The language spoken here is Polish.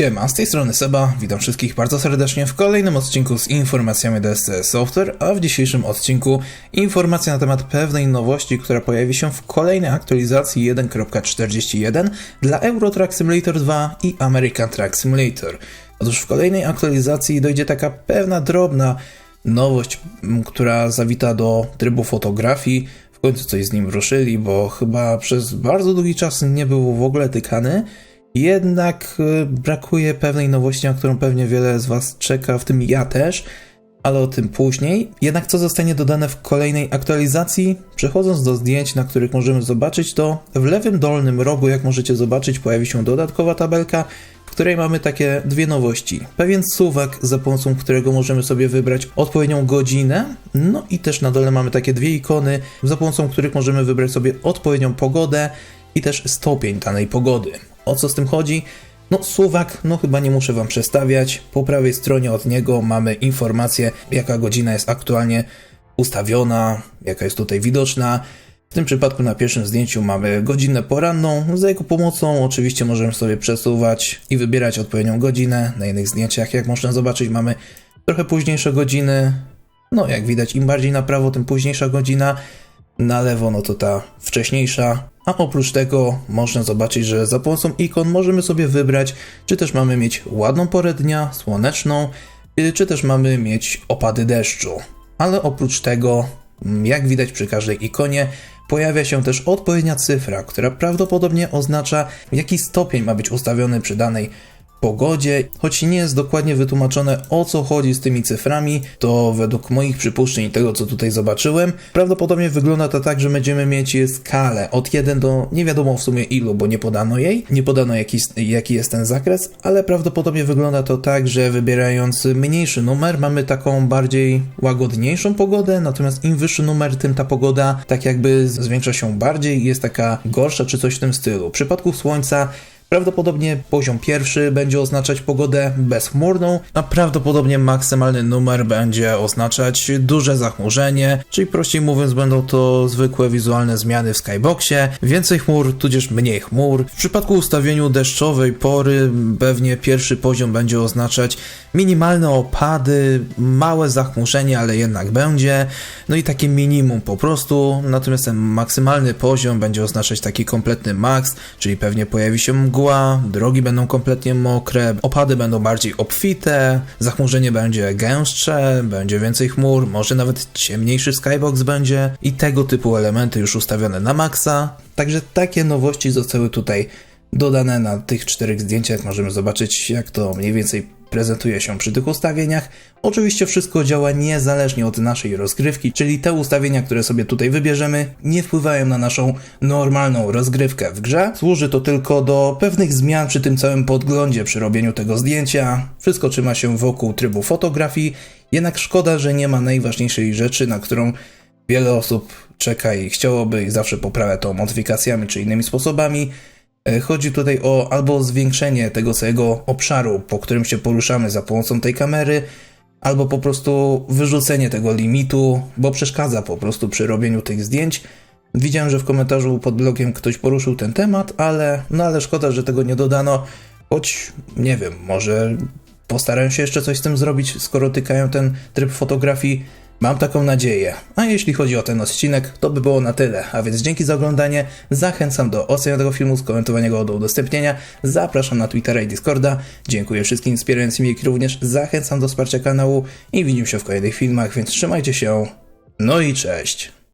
Siema, z tej strony Seba, witam wszystkich bardzo serdecznie w kolejnym odcinku z informacjami DSC Software, a w dzisiejszym odcinku informacja na temat pewnej nowości, która pojawi się w kolejnej aktualizacji 1.41 dla Euro Truck Simulator 2 i American Truck Simulator. Otóż w kolejnej aktualizacji dojdzie taka pewna drobna nowość, która zawita do trybu fotografii. W końcu coś z nim ruszyli, bo chyba przez bardzo długi czas nie był w ogóle tykany. Jednak y, brakuje pewnej nowości, na którą pewnie wiele z Was czeka, w tym ja też, ale o tym później. Jednak co zostanie dodane w kolejnej aktualizacji? Przechodząc do zdjęć, na których możemy zobaczyć, to w lewym dolnym rogu, jak możecie zobaczyć, pojawi się dodatkowa tabelka, w której mamy takie dwie nowości. Pewien suwak, za pomocą którego możemy sobie wybrać odpowiednią godzinę, no i też na dole mamy takie dwie ikony, za pomocą których możemy wybrać sobie odpowiednią pogodę i też stopień danej pogody. O co z tym chodzi? No, suwak, no chyba nie muszę Wam przedstawiać. Po prawej stronie od niego mamy informację, jaka godzina jest aktualnie ustawiona, jaka jest tutaj widoczna. W tym przypadku na pierwszym zdjęciu mamy godzinę poranną. Za jego pomocą oczywiście możemy sobie przesuwać i wybierać odpowiednią godzinę. Na innych zdjęciach, jak można zobaczyć, mamy trochę późniejsze godziny. No, jak widać, im bardziej na prawo, tym późniejsza godzina. Na lewo, no to ta wcześniejsza. A oprócz tego można zobaczyć, że za pomocą ikon możemy sobie wybrać, czy też mamy mieć ładną porę dnia, słoneczną, y, czy też mamy mieć opady deszczu. Ale oprócz tego, mm, jak widać przy każdej ikonie, pojawia się też odpowiednia cyfra, która prawdopodobnie oznacza, jaki stopień ma być ustawiony przy danej pogodzie, choć nie jest dokładnie wytłumaczone o co chodzi z tymi cyframi, to według moich przypuszczeń i tego co tutaj zobaczyłem, prawdopodobnie wygląda to tak, że będziemy mieć skalę od 1 do nie wiadomo w sumie ilu, bo nie podano jej, nie podano jaki, jaki jest ten zakres, ale prawdopodobnie wygląda to tak, że wybierając mniejszy numer mamy taką bardziej łagodniejszą pogodę, natomiast im wyższy numer, tym ta pogoda tak jakby zwiększa się bardziej i jest taka gorsza czy coś w tym stylu. W przypadku słońca Prawdopodobnie poziom pierwszy będzie oznaczać pogodę bezchmurną, a prawdopodobnie maksymalny numer będzie oznaczać duże zachmurzenie, czyli prościej mówiąc będą to zwykłe wizualne zmiany w skyboxie, więcej chmur, tudzież mniej chmur. W przypadku ustawieniu deszczowej pory pewnie pierwszy poziom będzie oznaczać minimalne opady, małe zachmurzenie, ale jednak będzie, no i takie minimum po prostu, natomiast ten maksymalny poziom będzie oznaczać taki kompletny max, czyli pewnie pojawi się mgła, mgła, drogi będą kompletnie mokre, opady będą bardziej obfite, zachmurzenie będzie gęstsze, będzie więcej chmur, może nawet ciemniejszy skybox będzie i tego typu elementy już ustawione na maksa. Także takie nowości zostały tutaj dodane na tych czterech zdjęciach. Możemy zobaczyć, jak to mniej więcej prezentuje się przy tych ustawieniach. Oczywiście wszystko działa niezależnie od naszej rozgrywki, czyli te ustawienia, które sobie tutaj wybierzemy, nie wpływają na naszą normalną rozgrywkę w grze. Służy to tylko do pewnych zmian przy tym całym podglądzie, przy robieniu tego zdjęcia. Wszystko trzyma się wokół trybu fotografii, jednak szkoda, że nie ma najważniejszej rzeczy, na którą wiele osób czeka i chciałoby i zawsze poprawia to modyfikacjami czy innymi sposobami. E, Chodzi tutaj o albo zwiększenie tego całego obszaru, po którym się poruszamy za pomocą tej kamery, albo po prostu wyrzucenie tego limitu, bo przeszkadza po prostu przy robieniu tych zdjęć. Widziałem, że w komentarzu pod blogiem ktoś poruszył ten temat, ale no ale szkoda, że tego nie dodano, choć nie wiem, może postarają się jeszcze coś z tym zrobić, skoro tykają ten tryb fotografii. Mam taką nadzieję. A jeśli chodzi o ten odcinek, to by było na tyle. A więc dzięki za oglądanie. Zachęcam do oceny tego filmu, skomentowania go, do udostępnienia. Zapraszam na Twittera i Discorda. Dziękuję wszystkim wspierającym, jak również zachęcam do wsparcia kanału i widzimy się w kolejnych filmach, więc trzymajcie się. No i cześć.